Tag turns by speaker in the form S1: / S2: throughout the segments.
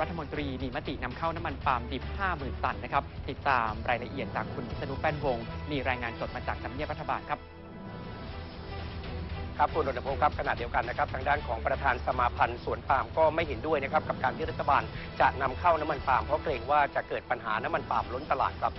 S1: รัฐมนตรีมีมตินำเข้าน้ำมันปาล์มดิบ 50,000 ตันนะครับ ติดตามรายละเอียดจากคุณพิษณุแป้นวงมีรายงานสดมาจากทำเนียบรัฐบาลครับ
S2: ครับคุณรณพงศ์ครับขณะเดียวกันนะครับทางด้านของประธานสมาพันธ์สวนปาล์มก็ไม่เห็นด้วยนะครับกับการที่รัฐบาลจะนำเข้าน้ำมันปาล์มเพราะเกรงว่าจะเกิดปัญหาน้ำมันปาล์มล้นตลาดครับ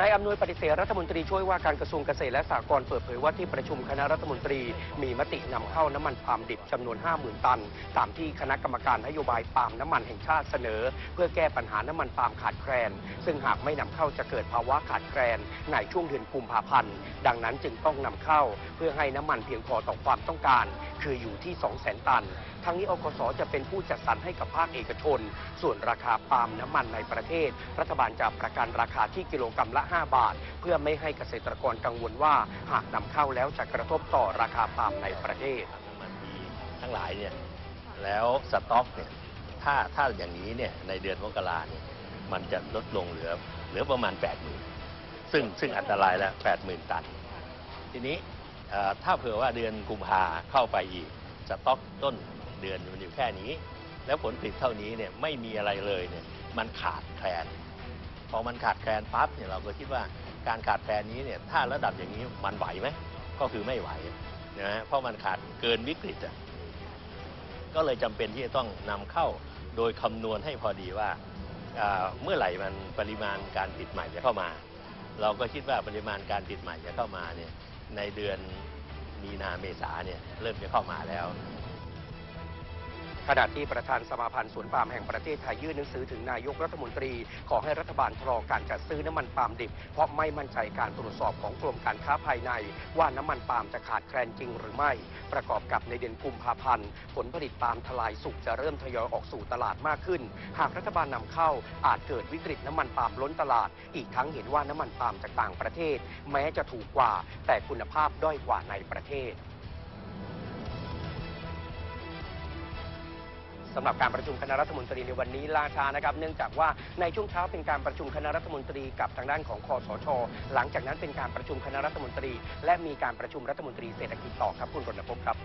S2: นายอำนวยปฏิเสธรัฐมนตรีช่วยว่าการกระทรวงเกษตรและสหกรณ์เปิดเผยว่าที่ประชุมคณะรัฐมนตรี มีมตินำเข้าน้ำมันปาล์มดิบจำนวน 50,000 ตัน ตามที่คณะกรรมการนโยบายปาล์มน้ำมันแห่งชาติเสนอ เพื่อแก้ปัญหาน้ำมันปาล์มขาดแคลน ซึ่งหากไม่นำเข้าจะเกิดภาวะขาดแคลนในช่วงเดือนกุมภาพันธ์ ดังนั้นจึงต้องนำเข้า เพื่อให้น้ำมันเพียงพอต่อความต้องการ คืออยู่ที่ 200,000 ตันทั้งนี้อกสจะเป็นผู้จัดสรรให้กับภาคเอกชน ส่วนราคาปาล์มน้ำมันในประเทศ รัฐบาลจะประกันราคาที่กิโลกรรัมละ5 บาท เพื่อไม่ให้เกษตรกรกังวลว่าหากนำเข้าแล้วจะกระทบต่อราคาปาล์มในประเทศ
S3: มันดีทั้งหลายเนี่ยแล้วสต็อกเนี่ยถ้าถ้าอย่างนี้เนี่ยในเดือนมกราเนี่ยมันจะลดลงเหลือเหลือประมาณ 8 0,000ซึ่งซึ่งอันตรายแล้ว 80,000 ตัน ทีนี้ถ้าเผื่อว่าเดือนกุมภาเข้าไปอีกสต็อกต้นเดือนมันอยู่แค่นี้ แล้วผลผลิตเท่านี้เนี่ยไม่มีอะไรเลยเนี่ยมันขาดแคลน อมันขาดแคลนปั๊บเนี่ยเราก็คิดว่าการขาดแคลนนี้เนี่ยถ้าระดับอย่างนี้มันไหวไหมก็คือไม่ไหวนะฮะเพราะมันขาดเกินวิกฤตอะก็เลยจำเป็นที่จะต้องนำเข้าโดยคำนวณให้พอดีว่าอ่าเมื่อไหร่มันปริมาณการผลิตใหม่จะเข้ามา เราก็คิดว่าปริมาณการผลิตใหม่จะเข้ามาเนี่ยในเดือนมีนาเมษาเนี่ยเริ่มจะเข้ามาแล้ว
S2: ขณะที่ประธานสมาพันธ์สวนปาล์มแห่งประเทศไทยยื่นหนังสือถึงนายกรัฐมนตรี ขอให้รัฐบาลชะลอการจัดซื้อน้ำมันปาล์มดิบ เพราะไม่มั่นใจการตรวจสอบของกรมการค้าภายใน ว่าน้ำมันปาล์มจะขาดแคลนจริงหรือไม่ ประกอบกับในเดือนกุมภาพันธ์ผลผลิตปาล์มทลายสุกจะเริ่มทยอยออกสู่ตลาดมากขึ้น หากรัฐบาลนำเข้าอาจเกิดวิกฤตน้ำมันปาล์มล้นตลาด อีกทั้งเห็นว่าน้ำมันปาล์มจากต่างประเทศ แม้จะถูกกว่า แต่คุณภาพด้อยกว่าในประเทศ สำหรับการประชุมคณะรัฐมนตรีในวันนี้ล่าช้านะครับ เนื่องจากว่าในช่วงเช้าเป็นการประชุมคณะรัฐมนตรีกับทางด้านของคอสช หลังจากนั้นเป็นการประชุมคณะรัฐมนตรี และมีการประชุมรัฐมนตรีเศรษฐกิจต่อครับคุณรณพงศ์ครับ